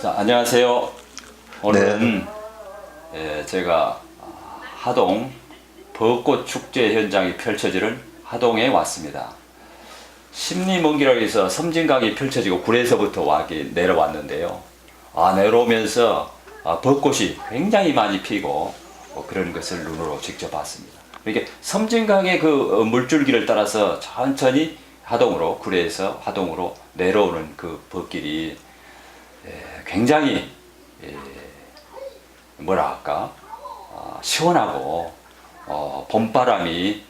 자, 안녕하세요. 오늘은 예, 제가 하동 벚꽃 축제 현장이 펼쳐지는 하동에 왔습니다. 심리먼기라고 해서 섬진강이 펼쳐지고 굴에서부터 와기 내려왔는데요. 아, 내려오면서 아, 벚꽃이 굉장히 많이 피고 뭐 그런 것을 눈으로 직접 봤습니다. 이렇게 섬진강의 그 어, 물줄기를 따라서 천천히 하동으로 굴에서 하동으로 내려오는 그 벚길이 예, 굉장히 예, 뭐라 할까 아, 시원하고 어, 봄바람이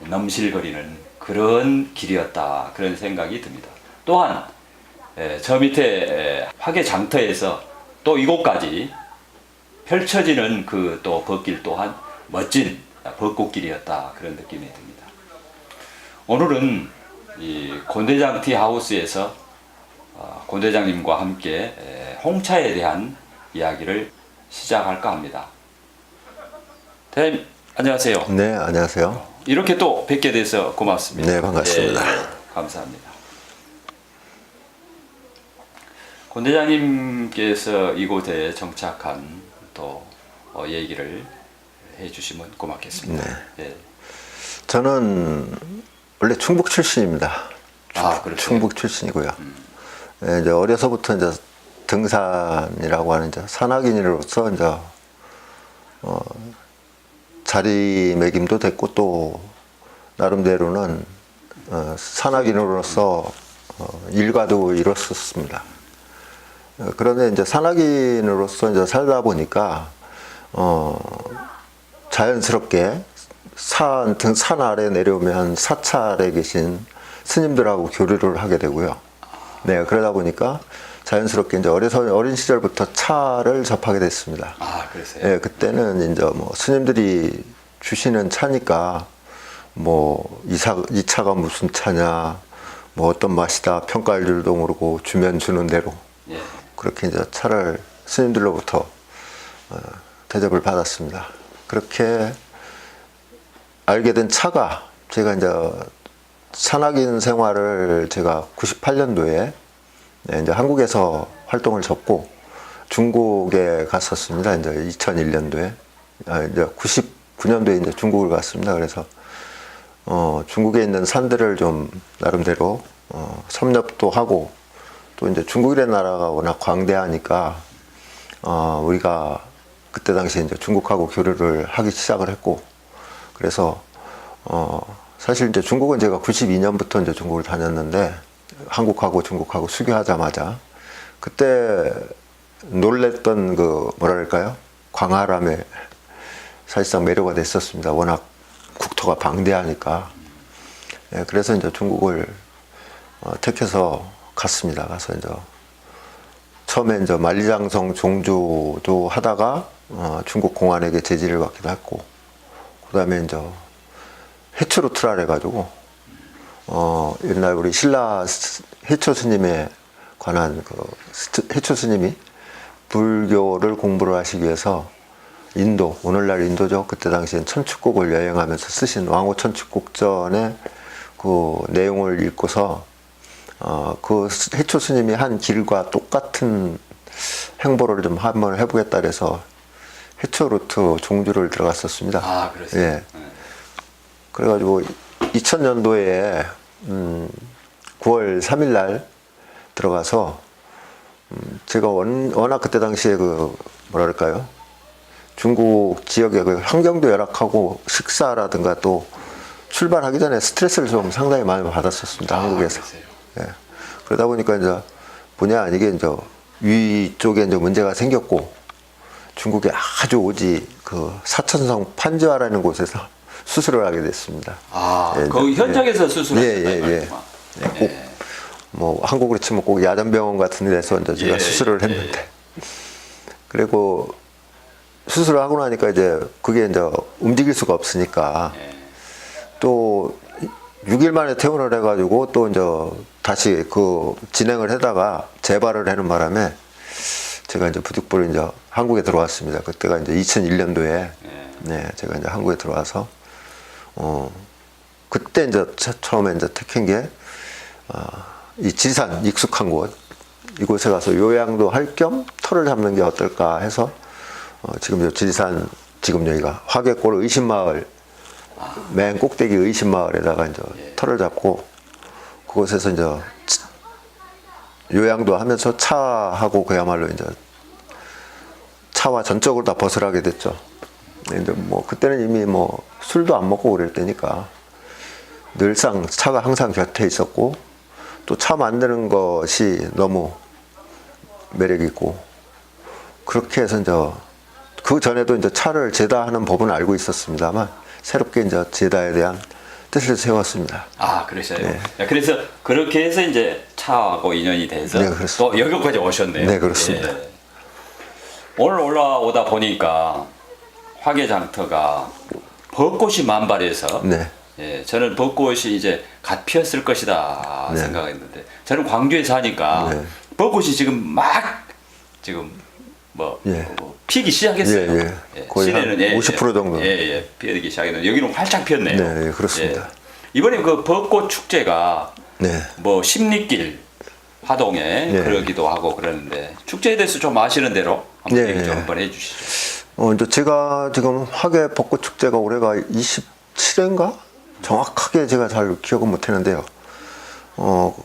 넘실거리는 그런 길이었다 그런 생각이 듭니다. 또한 예, 저 밑에 예, 화계 장터에서 또 이곳까지 펼쳐지는 그 또 벚길 또한 멋진 벚꽃길이었다 그런 느낌이 듭니다. 오늘은 이 곤대장 티하우스에서 어, 곤대장님과 함께 에, 홍차에 대한 이야기를 시작할까 합니다. 대장님 안녕하세요. 네, 안녕하세요. 이렇게 또 뵙게 돼서 고맙습니다. 네, 반갑습니다. 예, 감사합니다. 곤대장님께서 이곳에 정착한 또 어, 얘기를 해주시면 고맙겠습니다. 네. 예. 저는 원래 충북 출신입니다. 아, 그렇죠. 충북 출신이고요. 예, 이제 어려서부터 이제 등산이라고 하는 이제 산악인으로서 이제 어, 자리매김도 됐고 또 나름대로는 어, 산악인으로서 어, 일과도 이뤘었습니다. 어, 그런데 이제 산악인으로서 이제 살다 보니까 어, 자연스럽게 산, 등, 산 아래 내려오면 사찰에 계신 스님들하고 교류를 하게 되고요. 네, 그러다 보니까 자연스럽게 이제 어려서, 어린 시절부터 차를 접하게 됐습니다. 아 그러세요. 예, 그때는 이제 뭐 스님들이 주시는 차니까 뭐 이 차, 이 차가 무슨 차냐, 뭐 어떤 맛이다 평가할 줄도 모르고 주면 주는 대로 예. 그렇게 이제 차를 스님들로부터 어, 대접을 받았습니다. 그렇게 알게 된 차가 제가 이제 산악인 생활을 제가 98년도에 이제 한국에서 활동을 접고 중국에 갔었습니다. 이제 2001년도에 아, 이제 99년도에 이제 중국을 갔습니다. 그래서 어, 중국에 있는 산들을 좀 나름대로 어, 섭렵도 하고 또 이제 중국이라는 나라가 워낙 광대하니까 어, 우리가 그때 당시에 이제 중국하고 교류를 하기 시작을 했고 그래서 어, 사실 이제 중국은 제가 92년부터 이제 중국을 다녔는데 한국하고 중국하고 수교하자마자 그때 놀랬던 그 뭐랄까요 광활함에 사실상 매료가 됐었습니다. 워낙 국토가 방대하니까 예, 그래서 이제 중국을 어, 택해서 갔습니다. 가서 이제 처음에 이제 만리장성 종주도 하다가 어, 중국 공안에게 제지를 받기도 했고 그다음에 이제 해초루트라 해가지고 어 옛날 우리 신라 스- 해초 스님에 관한 그 스- 해초 스님이 불교를 공부를 하시기 위해서 인도 오늘날 인도죠 그때 당시엔 천축국을 여행하면서 쓰신 왕호 천축국전의 그 내용을 읽고서 어, 그 스- 해초 스님이 한 길과 똑같은 행보를 좀 한번 해보겠다 그래서 해초 루트 종주를 들어갔었습니다. 아 그러세요. 예. 그래가지고 2000년도에 음, 9월 3일 날 들어가서 음, 제가 원, 워낙 그때 당시에 그 뭐랄까요 중국 지역의 그 환경도 열악하고 식사라든가 또 출발하기 전에 스트레스를 좀 상당히 많이 받았었습니다 아, 한국에서. 예. 그러다 보니까 이제 본의 아니게 이제 위쪽에 이제 문제가 생겼고 중국에 아주 오지 그 사천성 판지화라는 곳에서 수술을 하게 됐습니다. 아, 예, 거기 예. 현장에서 수술하셨다 예, 예, 이 예. 말이구만. 네, 꼭뭐 한국으로 치면 꼭 야전병원 같은 데서 이제 제가 예, 수술을 예. 했는데 그리고 수술을 하고 나니까 이제 그게 이제 움직일 수가 없으니까 예. 또 6일 만에 퇴원을 해가지고 또 이제 다시 그 진행을 하다가 재발을 하는 바람에 제가 이제 부득불 이제 한국에 들어왔습니다. 그때가 이제 2001년도에 예. 네 제가 이제 한국에 들어와서 어 그때 이제 처- 처음에 이제 택한 게 어, 이 지산 익숙한 곳 이곳에 가서 요양도 할 겸 터를 잡는 게 어떨까 해서 어, 지금 요 지리산 지금 여기가 화개골 의심마을 맨 꼭대기 의심마을에다가 이제 터를 잡고 그곳에서 이제 치- 요양도 하면서 차하고 그야말로 이제 차와 전적으로 다 벗어나게 됐죠. 근데 뭐 그때는 이미 뭐 술도 안 먹고 그럴 때니까 늘상 차가 항상 곁에 있었고 또 차 만드는 것이 너무 매력 있고 그렇게 해서 이제 그 전에도 이제 차를 제다하는 법은 알고 있었습니다만 새롭게 이제 제다에 대한 뜻을 세웠습니다. 아 그러셔요. 네, 그래서 그렇게 해서 이제 차하고 인연이 돼서 네. 또 여기까지 오셨네요. 네, 그렇습니다. 예. 오늘 올라오다 보니까 화개장터가 벚꽃이 만발해서 네. 예, 저는 벚꽃이 이제 갓 피었을 것이다 네. 생각했는데 저는 광주에 사니까 네. 벚꽃이 지금 막 지금 뭐, 예. 뭐 피기 시작했어요. 예, 예. 거의 한50% 정도. 예, 예, 피기 시작했는데 여기는 활짝 피었네요. 네, 예, 그렇습니다. 예. 이번에 그 벚꽃 축제가 네. 뭐 십리길 화동에 예. 그러기도 하고 그러는데 축제에 대해서 좀 아시는 대로 한번 예, 얘기 좀 예. 한번 해주시죠. 어, 이제 제가 지금 화계 벚꽃 축제가 올해가 27회인가? 정확하게 제가 잘 기억은 못 했는데요. 어,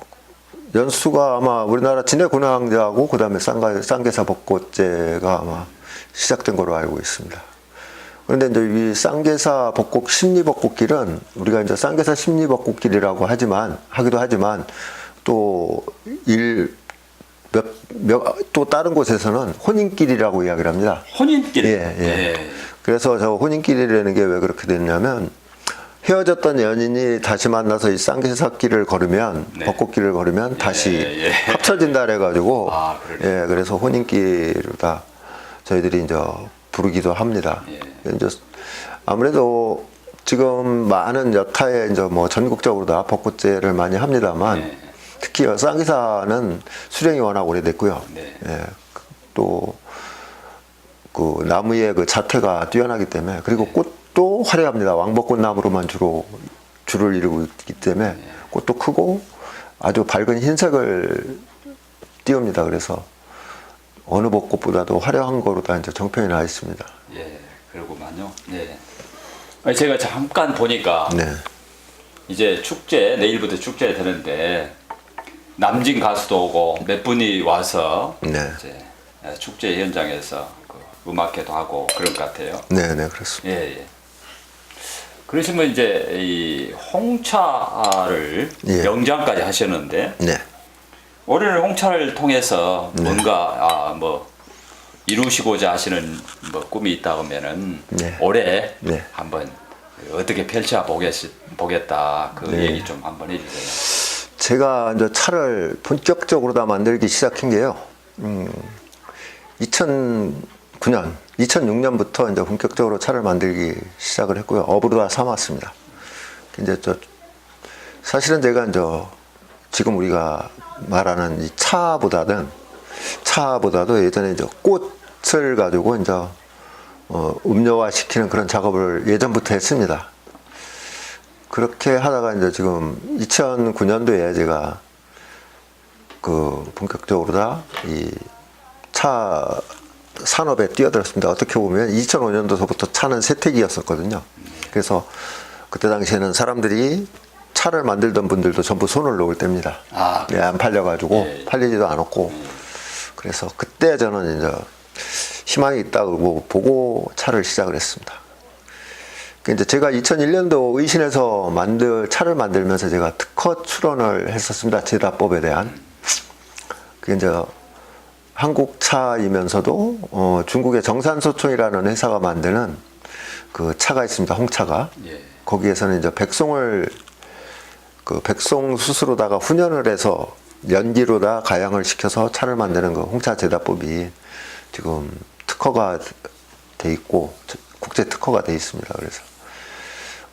연수가 아마 우리나라 진해 군항제하고 그 다음에 쌍계사 벚꽃제가 아마 시작된 걸로 알고 있습니다. 그런데 이제 이 쌍계사 벚꽃 심리 벚꽃길은 우리가 이제 쌍계사 심리 벚꽃길이라고 하지만 하기도 하지만 또 일 몇, 몇, 또 다른 곳에서는 혼인길이라고 이야기를 합니다. 혼인길. 예, 예. 그래서 저 혼인길이라는 게 왜 그렇게 됐냐면 헤어졌던 연인이 다시 만나서 이 쌍계사길을 걸으면 네. 벚꽃길을 걸으면 다시 예. 합쳐진다 그래가지고 아. 예 그래서 혼인길로다 저희들이 이제 부르기도 합니다. 예. 이제 아무래도 지금 많은 여타에 이제 뭐 전국적으로 다 벚꽃제를 많이 합니다만 네. 특히 쌍기사는 수령이 워낙 오래됐고요. 네. 예, 또, 그 나무의 그 자태가 뛰어나기 때문에 그리고 네. 꽃도 화려합니다. 왕벚꽃 나무로만 주로 줄을 이루고 있기 때문에 네. 꽃도 크고 아주 밝은 흰색을 띄웁니다. 그래서 어느 벚꽃보다도 화려한 거로 다 이제 정평이 나 있습니다. 예, 그러고만요. 네. 아니, 제가 잠깐 보니까 네. 이제 축제 내일부터 축제 되는데 남진 가수도 오고 몇 분이 와서 네. 이제 축제 현장에서 그 음악회도 하고 그럴 것 같아요. 네, 네, 그렇습니다. 예, 예. 그러시면 이제 이 홍차를 예. 영장까지 하셨는데 네. 올해는 홍차를 통해서 뭔가 아, 뭐 이루시고자 하시는 뭐 꿈이 있다 하면은 네. 올해 네. 한번 어떻게 펼쳐 보겠, 보겠다 그 네. 얘기 좀 한번 해주세요. 제가 이제 차를 본격적으로 다 만들기 시작한 게요. 음, 2009년, 2006년부터 이제 본격적으로 차를 만들기 시작을 했고요. 업으로 다 삼았습니다. 이제 저 사실은 제가 이제 지금 우리가 말하는 이 차보다는 차보다도 예전에 이제 꽃을 가지고 이제 어, 음료화 시키는 그런 작업을 예전부터 했습니다. 그렇게 하다가 이제 지금 2009년도에 제가 그 본격적으로 다 이 차 산업에 뛰어들었습니다. 어떻게 보면 2005년도서부터 차는 세택이었었거든요. 그래서 그때 당시에는 사람들이 차를 만들던 분들도 전부 손을 놓을 때입니다. 아, 예, 안 팔려가지고 예, 예. 팔리지도 않았고 그래서 그때 저는 이제 희망이 있다고 보고 차를 시작을 했습니다. 그 이제 제가 2001년도 의신에서 만들 차를 만들면서 제가 특허 출원을 했었습니다. 제다법에 대한. 그 이제 한국 차이면서도 어, 중국의 정산소총이라는 회사가 만드는 그 차가 있습니다. 홍차가. 예. 거기에서는 이제 백송을 그 백송 수수로다가 훈연을 해서 연기로다 가양을 시켜서 차를 만드는 그 홍차 제다법이 지금 특허가 돼 있고 국제 특허가 돼 있습니다. 그래서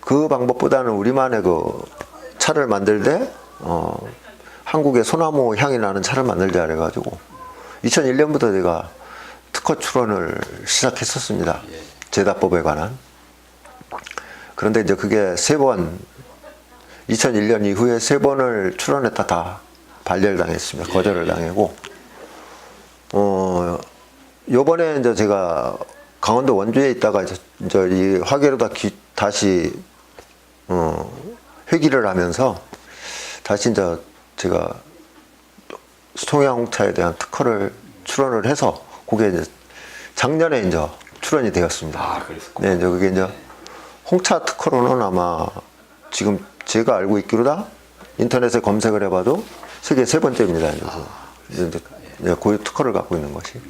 그 방법보다는 우리만의 그 차를 만들 때 어, 한국의 소나무 향이 나는 차를 만들자 그래가지고 2001년부터 제가 특허 출원을 시작했었습니다. 제다법에 관한. 그런데 이제 그게 세 번, 2001년 이후에 세 번을 출원했다 다 발열당했습니다. 거절을 당하고. 어, 요번에 이제 제가 강원도 원주에 있다가 이제, 이 화계로다 귀- 다시, 어, 회귀를 하면서 다시 이제 제가 수통양 홍차에 대한 특허를 출원을 해서 그게 이제 작년에 이제 출원이 되었습니다. 아. 네, 이제 그게 이제 홍차 특허로는 아마 지금 제가 알고 있기로다 인터넷에 검색을 해봐도 세계 세 번째입니다. 이제 이제 이제 그 특허를 갖고 있는 것이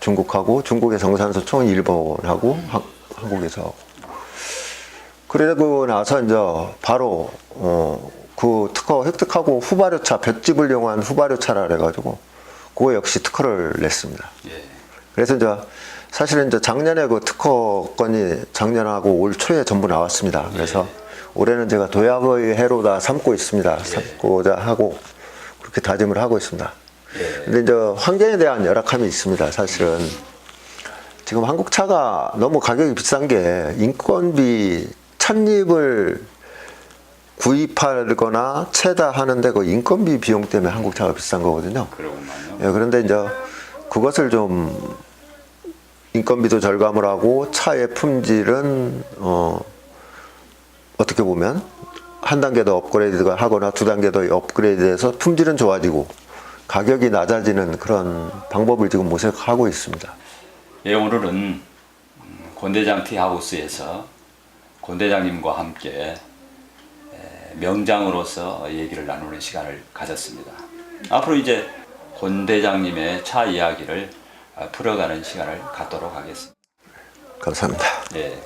중국하고 중국의 정산서 총은 일본하고 한- 한국에서 그러고 나서 이제 바로 어, 그 특허 획득하고 후발효차 볏짚을 이용한 후발효차라 그래가지고 그거 역시 특허를 냈습니다. 예. 그래서 이제 사실은 이제 작년에 그 특허 건이 작년하고 올 초에 전부 나왔습니다. 그래서 올해는 제가 도약의 해로 다 삼고 있습니다. 삼고자 하고 그렇게 다짐을 하고 있습니다. 근데 이제 환경에 대한 열악함이 있습니다. 사실은 지금 한국 차가 너무 가격이 비싼 게 인건비 찻잎을 구입하거나 채다 하는데 그 인건비 비용 때문에 한국 차가 비싼 거거든요. 예, 그런데 이제 그것을 좀 인건비도 절감을 하고 차의 품질은 어, 어떻게 보면 한 단계 더 업그레이드가 하거나 두 단계 더 업그레이드해서 품질은 좋아지고 가격이 낮아지는 그런 방법을 지금 모색하고 있습니다. 예, 오늘은 음, 권대장 티하우스에서 권대장님과 함께 에, 명장으로서 얘기를 나누는 시간을 가졌습니다. 앞으로 이제 권대장님의 차 이야기를 아, 풀어가는 시간을 갖도록 하겠습니다. 감사합니다. 예,